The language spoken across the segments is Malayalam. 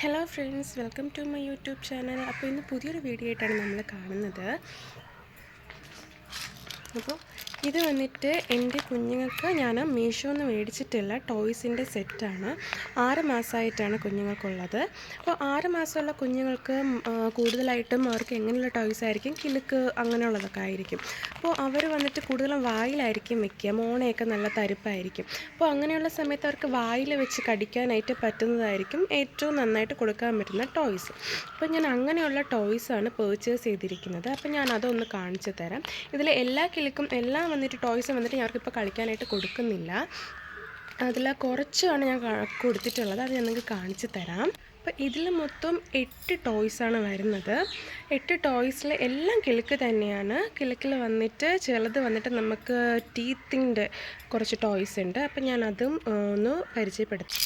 Hello friends welcome to my YouTube channel അപ്പോൾ ഇന്ന് പുതിയൊരു വീഡിയോ ആയിട്ടാണ് നമ്മൾ കാണുന്നത്. അപ്പോൾ ഇത് വന്നിട്ട് എന്റെ കുഞ്ഞുങ്ങൾക്ക് ഞാൻ മീഷോ മീഷോന്ന് മേടിച്ചിട്ടുള്ള ടോയ്സിന്റെ സെറ്റാണ്. ആറ് മാസമായിട്ടാണ് കുഞ്ഞുങ്ങൾക്കുള്ളത്. അപ്പോൾ ആറ് മാസമുള്ള കുഞ്ഞുങ്ങൾക്ക് കൂടുതലായിട്ടും അവർക്ക് എങ്ങനെയുള്ള ടോയ്സ് ആയിരിക്കും? കിലുക്ക് അങ്ങനെയുള്ളതൊക്കെ ആയിരിക്കും. അപ്പോൾ അവർ വന്നിട്ട് കൂടുതലും വായിലായിരിക്കും വെക്കുക. മോണയൊക്കെ നല്ല തരിപ്പായിരിക്കും. അപ്പോൾ അങ്ങനെയുള്ള സമയത്ത് അവർക്ക് വായിൽ വെച്ച് കടിക്കാനായിട്ട് പറ്റുന്നതായിരിക്കും ഏറ്റവും നന്നായിട്ട് കൊടുക്കാൻ പറ്റുന്ന ടോയ്സ്. അപ്പോൾ ഞാൻ അങ്ങനെയുള്ള ടോയ്സാണ് പേർച്ചേസ് ചെയ്തിരിക്കുന്നത്. അപ്പോൾ ഞാൻ അതൊന്ന് കാണിച്ചു തരാം. ഇതിൽ എല്ലാ കിലുക്കും എല്ലാം വന്നിട്ട് ടോയ്സ് വന്നിട്ട് ഞാൻ അവർക്കിപ്പോൾ കളിക്കാനായിട്ട് കൊടുക്കുന്നില്ല. അതിൽ കുറച്ചാണ് ഞാൻ കൊടുത്തിട്ടുള്ളത്. അത് ഞാൻ നിങ്ങൾക്ക് കാണിച്ചു തരാം. അപ്പോൾ ഇതിൽ മൊത്തം എട്ട് ടോയ്സാണ് വരുന്നത്. എട്ട് ടോയ്സിൽ എല്ലാം കിലുക്ക് തന്നെയാണ്. കിലുക്കിൽ വന്നിട്ട് ചിലത് വന്നിട്ട് നമുക്ക് ടീത്തിന്റെ കുറച്ച് ടോയ്സ് ഉണ്ട്. അപ്പം ഞാനതും ഒന്ന് പരിചയപ്പെടുത്തി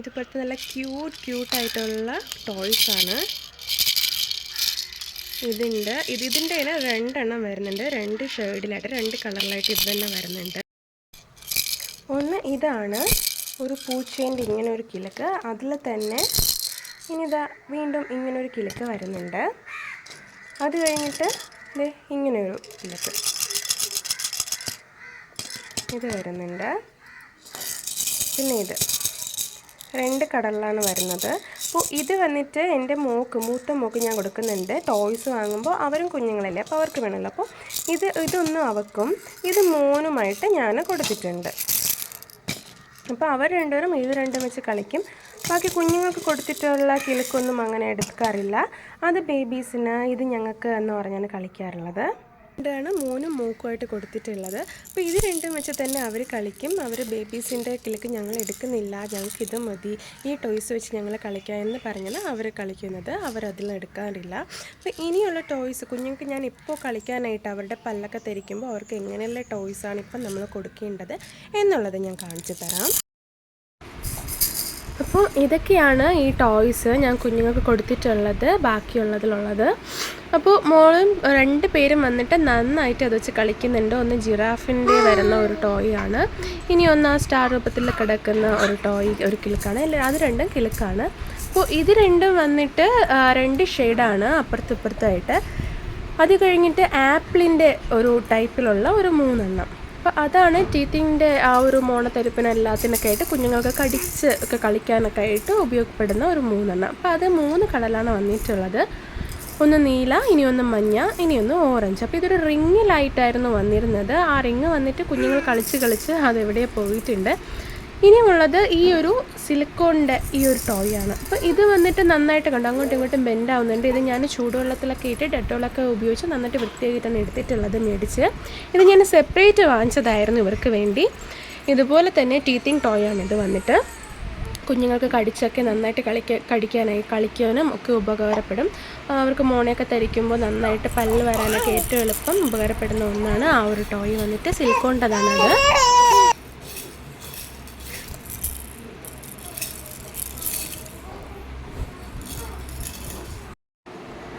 ഇതുപോലത്തെ നല്ല ക്യൂട്ട് ക്യൂട്ടായിട്ടുള്ള ടോയ്സാണ് ഇതിന്റെ ഇത് ഇതിന്റെ തന്നെ രണ്ടെണ്ണം വരുന്നുണ്ട്. രണ്ട് ഷെയ്ഡിലായിട്ട് രണ്ട് കളറിലായിട്ട് ഇത് തന്നെ വരുന്നുണ്ട്. ഒന്ന് ഇതാണ് ഒരു പൂച്ചേന്റെ ഇങ്ങനെ ഒരു കിലക്ക്. അതിൽ തന്നെ ഇനി ഇതാ വീണ്ടും ഇങ്ങനെ ഒരു കിലക്ക് വരുന്നുണ്ട്. അത് കഴിഞ്ഞിട്ട് ദേ ഇങ്ങനെ ഒരു കിലുക്ക് ഇത് വരുന്നുണ്ട്. പിന്നെ ഇത് രണ്ട് കടലിലാണ് വരുന്നത്. അപ്പോൾ ഇത് വന്നിട്ട് എന്റെ മോക്ക് മൂത്ത മോക്ക് ഞാൻ കൊടുക്കുന്നുണ്ട്. ടോയ്സ് വാങ്ങുമ്പോൾ അവരും കുഞ്ഞുങ്ങളല്ലേ അപ്പോൾ അവർക്ക് വേണമല്ലോ. അപ്പോൾ ഇത് ഇതൊന്നും അവക്കും. ഇത് മോനുമായിട്ട് ഞാൻ കൊടുത്തിട്ടുണ്ട്. അപ്പോൾ അവർ രണ്ടുപേരും ഇത് രണ്ടും വെച്ച് കളിക്കും. ബാക്കി കുഞ്ഞുങ്ങൾക്ക് കൊടുത്തിട്ടുള്ള കിലുക്കൊന്നും അങ്ങനെ എടുക്കാറില്ല. അത് ബേബീസിന് ഇത് ഞങ്ങൾക്ക് എന്ന് പറഞ്ഞാണ് കളിക്കാറുള്ളത്. ഇതാണ് മൂന്നും മൂക്കുമായിട്ട് കൊടുത്തിട്ടുള്ളത്. അപ്പോൾ ഇത് രണ്ടും വെച്ച് തന്നെ അവർ കളിക്കും. അവർ ബേബീസിന്റെ കിളിക്ക് ഞങ്ങൾ എടുക്കുന്നില്ല. ഞങ്ങൾക്ക് ഇത് മതി. ഈ ടോയ്സ് വെച്ച് ഞങ്ങൾ കളിക്കാം എന്ന് പറഞ്ഞാൽ അവർ കളിക്കുന്നത്. അവരതിൽ എടുക്കാറില്ല. അപ്പോൾ ഇനിയുള്ള ടോയ്സ് കുഞ്ഞുങ്ങൾക്ക് ഞാൻ ഇപ്പോൾ കളിക്കാനായിട്ട് അവരുടെ പല്ലൊക്കെ തിരിക്കുമ്പോൾ അവർക്ക് എങ്ങനെയുള്ള ടോയ്സാണ് ഇപ്പം നമ്മൾ കൊടുക്കേണ്ടത് എന്നുള്ളത് ഞാൻ കാണിച്ചു തരാം. അപ്പോൾ ഇതൊക്കെയാണ് ഈ ടോയ്സ് ഞാൻ കുഞ്ഞുങ്ങൾക്ക് കൊടുത്തിട്ടുള്ളത്. ബാക്കിയുള്ളതിലുള്ളത്. അപ്പോൾ മോളും രണ്ട് പേരും വന്നിട്ട് നന്നായിട്ട് അത് വെച്ച് കളിക്കുന്നുണ്ട്. ഒന്ന് ജിറാഫിന്റെ വരുന്ന ഒരു ടോയ് ആണ്. ഇനി ഒന്ന് ആ സ്റ്റാർ രൂപത്തിൽ കിടക്കുന്ന ഒരു ടോയ് ഒരു കിലുക്കാണ്. അത് രണ്ടും കിലുക്കാണ്. അപ്പോൾ ഇത് രണ്ടും വന്നിട്ട് രണ്ട് ഷെയ്ഡാണ് അപ്പുറത്തിപ്പുറത്തായിട്ട് അത് കഴിഞ്ഞിട്ട് ആപ്പിളിന്റെ ഒരു ടൈപ്പിലുള്ള ഒരു മൂന്നെണ്ണം. അപ്പോൾ അതാണ് ടീത്തിന്റെ ആ ഒരു മോണത്തെരുപ്പിന് എല്ലാത്തിനൊക്കെ ആയിട്ട് കുഞ്ഞുങ്ങൾക്ക് കടിച്ച് ഒക്കെ കളിക്കാനൊക്കെ ആയിട്ട് ഉപയോഗപ്പെടുന്ന ഒരു മൂന്നെണ്ണം. അപ്പോൾ അത് മൂന്ന് കളറിലാണ് വന്നിട്ടുള്ളത്. ഒന്ന് നീല ഇനി ഒന്ന് മഞ്ഞ ഇനി ഒന്ന് ഓറഞ്ച് അപ്പോൾ ഇതൊരു റിങ്ങിലായിട്ടായിരുന്നു വന്നിരുന്നത്. ആ റിങ് വന്നിട്ട് കുഞ്ഞുങ്ങൾ കളിച്ച് കളിച്ച് അതെവിടെ പോയിട്ടുണ്ട്. ഇനിയുള്ളത് ഈ ഒരു സിലിക്കോണിന്റെ ഈ ഒരു ടോയ് ആണ് അപ്പോൾ ഇത് വന്നിട്ട് നന്നായിട്ട് കണ്ടു? അങ്ങോട്ടും ഇങ്ങോട്ടും ബെൻഡ് ആവുന്നുണ്ട്. ഇത് ഞാൻ ചൂടുവെള്ളത്തിലൊക്കെ ഇട്ട് ഡെറ്റോളൊക്കെ ഉപയോഗിച്ച് നന്നായിട്ട് വൃത്തിയാക്കിയിട്ടാണ് എടുത്തിട്ടുള്ളത് മേടിച്ച്. ഇത് ഞാൻ സെപ്പറേറ്റ് വാങ്ങിച്ചതായിരുന്നു ഇവർക്ക് വേണ്ടി. ഇതുപോലെ തന്നെ ടീത്തിങ് ആണ് ഇത് വന്നിട്ട്. കുഞ്ഞുങ്ങൾക്ക് കടിച്ചൊക്കെ നന്നായിട്ട് കളിക്ക കടിക്കാനായി കളിക്കാനും ഒക്കെ ഉപകാരപ്പെടും. അവർക്ക് മോണയൊക്കെ തരിക്കുമ്പോൾ നന്നായിട്ട് പല്ല് വരാനൊക്കെ ഏറ്റവും എളുപ്പം ഉപകാരപ്പെടുന്ന ഒന്നാണ് ആ ഒരു ടോയ് വന്നിട്ട് സിലിക്കോണ്ടതാണത്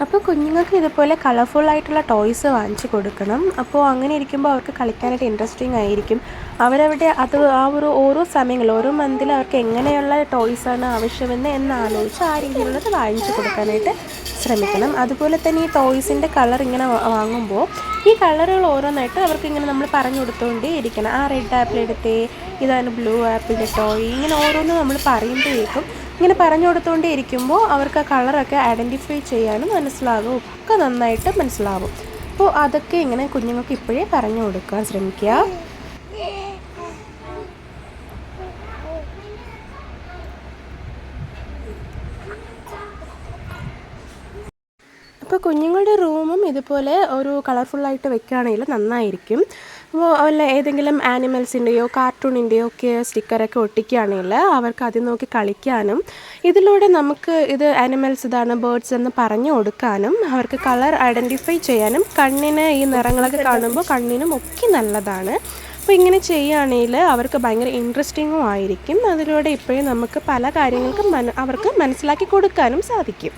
അപ്പോൾ കുഞ്ഞുങ്ങൾക്ക് ഇതുപോലെ കളർഫുൾ ആയിട്ടുള്ള ടോയ്സ് വാങ്ങിച്ച് കൊടുക്കണം. അപ്പോൾ അങ്ങനെ ഇരിക്കുമ്പോൾ അവർക്ക് കളിക്കാനായിട്ട് ഇൻട്രസ്റ്റിംഗ് ആയിരിക്കും. അവരവിടെ അത് ആ ഒരു ഓരോ സമയങ്ങളിൽ ഓരോ മന്തിൽ അവർക്ക് എങ്ങനെയുള്ള ടോയ്സാണ് ആവശ്യമെന്ന് എന്ന് ആലോചിച്ച് ആ രീതിയിലുള്ളത് വാങ്ങിച്ച് കൊടുക്കാനായിട്ട് ശ്രമിക്കണം. അതുപോലെ തന്നെ ഈ ടോയ്സിന്റെ കളർ ഇങ്ങനെ വാങ്ങുമ്പോൾ ഈ കളറുകൾ ഓരോന്നായിട്ട് അവർക്ക് ഇങ്ങനെ നമ്മൾ പറഞ്ഞു കൊടുത്തുകൊണ്ടേ ഇരിക്കണം ആ റെഡ് ആപ്പിൾ എടുത്തേ ഇതാണ് ബ്ലൂ ആപ്പിളിന്റെ ടോയ് ഇങ്ങനെ ഓരോന്നും നമ്മൾ പറയുമ്പോഴേക്കും ഇങ്ങനെ പറഞ്ഞു കൊടുത്തുകൊണ്ടേ ഇരിക്കുമ്പോൾ അവർക്ക് ആ കളറൊക്കെ ഐഡന്റിഫൈ ചെയ്യാനും മനസ്സിലാകും ഒക്കെ നന്നായിട്ട് മനസ്സിലാവും. അപ്പോൾ അതൊക്കെ ഇങ്ങനെ കുഞ്ഞുങ്ങൾക്ക് ഇപ്പോഴേ പറഞ്ഞു കൊടുക്കാൻ ശ്രമിക്കുക. അപ്പോൾ കുഞ്ഞുങ്ങളുടെ റൂമും ഇതുപോലെ ഒരു കളർഫുള്ളായിട്ട് വെക്കുകയാണെങ്കിൽ നന്നായിരിക്കും. അപ്പോൾ വല്ല ഏതെങ്കിലും ആനിമൽസിന്റെയോ കാർട്ടൂണിന്റെയോ ഒക്കെ സ്റ്റിക്കറൊക്കെ ഒട്ടിക്കുകയാണെങ്കിൽ അവർക്ക് അത് നോക്കി കളിക്കാനും ഇതിലൂടെ നമുക്ക് ഇത് ആനിമൽസ് ഇതാണ് ബേർഡ്സ് എന്ന് പറഞ്ഞു കൊടുക്കാനും അവർക്ക് കളർ ഐഡന്റിഫൈ ചെയ്യാനും കണ്ണിന് ഈ നിറങ്ങളൊക്കെ കാണുമ്പോൾ കണ്ണിനും ഒക്കെ നല്ലതാണ്. അപ്പോൾ ഇങ്ങനെ ചെയ്യുകയാണെങ്കിൽ അവർക്ക് ഭയങ്കര ഇൻട്രസ്റ്റിങ്ങും ആയിരിക്കും. അതിലൂടെ ഇപ്പോഴും നമുക്ക് പല കാര്യങ്ങൾക്കും അവർക്ക് മനസ്സിലാക്കി കൊടുക്കാനും സാധിക്കും.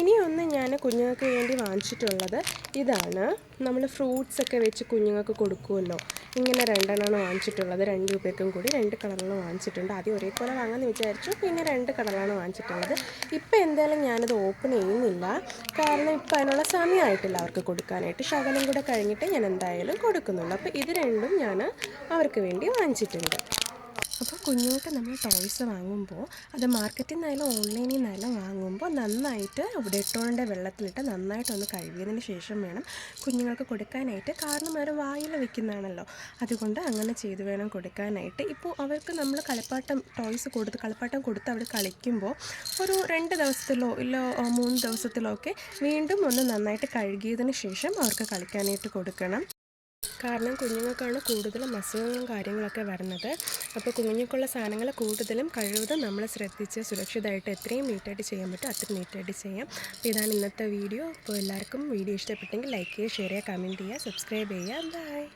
ഇനി ഒന്ന് ഞാൻ കുഞ്ഞു കുഞ്ഞുങ്ങൾക്ക് വേണ്ടി വാങ്ങിച്ചിട്ടുള്ളത് ഇതാണ്. നമ്മൾ ഫ്രൂട്ട്സ് ഒക്കെ വെച്ച് കുഞ്ഞുങ്ങൾക്ക് കൊടുക്കുമല്ലോ. ഇങ്ങനെ രണ്ടെണ്ണമാണ് വാങ്ങിച്ചിട്ടുള്ളത്. രണ്ട് രൂപയ്ക്കും കൂടി രണ്ട് കളറുകൾ വാങ്ങിച്ചിട്ടുണ്ട്. ആദ്യം ഒരേപോലെ വാങ്ങാമെന്ന് വിചാരിച്ചു. പിന്നെ രണ്ട് കളറാണ് വാങ്ങിച്ചിട്ടുള്ളത്. ഇപ്പോൾ എന്തായാലും ഞാനത് ഓപ്പൺ ചെയ്യുന്നില്ല. കാരണം ഇപ്പം അതിനുള്ള സമയമായിട്ടില്ല അവർക്ക് കൊടുക്കാനായിട്ട്. ശകലം കൂടെ കഴിഞ്ഞിട്ട് ഞാൻ എന്തായാലും കൊടുക്കുന്നുള്ളൂ. അപ്പോൾ ഇത് രണ്ടും ഞാൻ അവർക്ക് വേണ്ടി വാങ്ങിച്ചിട്ടുണ്ട്. അപ്പോൾ കുഞ്ഞുങ്ങൾക്ക് നമ്മൾ ടോയ്സ് വാങ്ങുമ്പോൾ അത് മാർക്കറ്റിൽ നിന്നായാലും ഓൺലൈനിൽ നിന്നായാലും വാങ്ങുമ്പോൾ നന്നായിട്ട് ഡെറ്റോളിന്റെ വെള്ളത്തിലിട്ട് നന്നായിട്ടൊന്ന് കഴുകിയതിന് ശേഷം വേണം കുഞ്ഞുങ്ങൾക്ക് കൊടുക്കാനായിട്ട്. കാരണം അവർ വായിൽ വെക്കുന്നതാണല്ലോ. അതുകൊണ്ട് അങ്ങനെ ചെയ്ത് വേണം കൊടുക്കാനായിട്ട്. ഇപ്പോൾ അവർക്ക് നമ്മൾ കളിപ്പാട്ടം ടോയ്സ് കൊടുത്ത് കളിപ്പാട്ടം കൊടുത്ത് അവർ കളിക്കുമ്പോൾ ഒരു രണ്ട് ദിവസത്തിലോ ഇല്ല മൂന്ന് ദിവസത്തിലോ ഒക്കെ വീണ്ടും ഒന്ന് നന്നായിട്ട് കഴുകിയതിന് ശേഷം അവർക്ക് കളിക്കാനായിട്ട് കൊടുക്കണം. കാരണം കുഞ്ഞുങ്ങൾക്കാണ് കൂടുതലും അസുഖങ്ങളും കാര്യങ്ങളൊക്കെ വരുന്നത്. അപ്പോൾ കുഞ്ഞുങ്ങൾക്കുള്ള സാധനങ്ങൾ കൂടുതലും കഴിവതും നമ്മൾ ശ്രദ്ധിച്ച് സുരക്ഷിതമായിട്ട് എത്രയും നീറ്റായിട്ട് ചെയ്യാൻ പറ്റും അത്രയും നീറ്റായിട്ട് ചെയ്യാം. അപ്പോൾ ഇതാണ് ഇന്നത്തെ വീഡിയോ അപ്പോൾ എല്ലാവർക്കും വീഡിയോ ഇഷ്ടപ്പെട്ടെങ്കിൽ ലൈക്ക് ചെയ്യുക ഷെയർ ചെയ്യുക കമന്റ് ചെയ്യുക സബ്സ്ക്രൈബ് ചെയ്യുക. ബൈ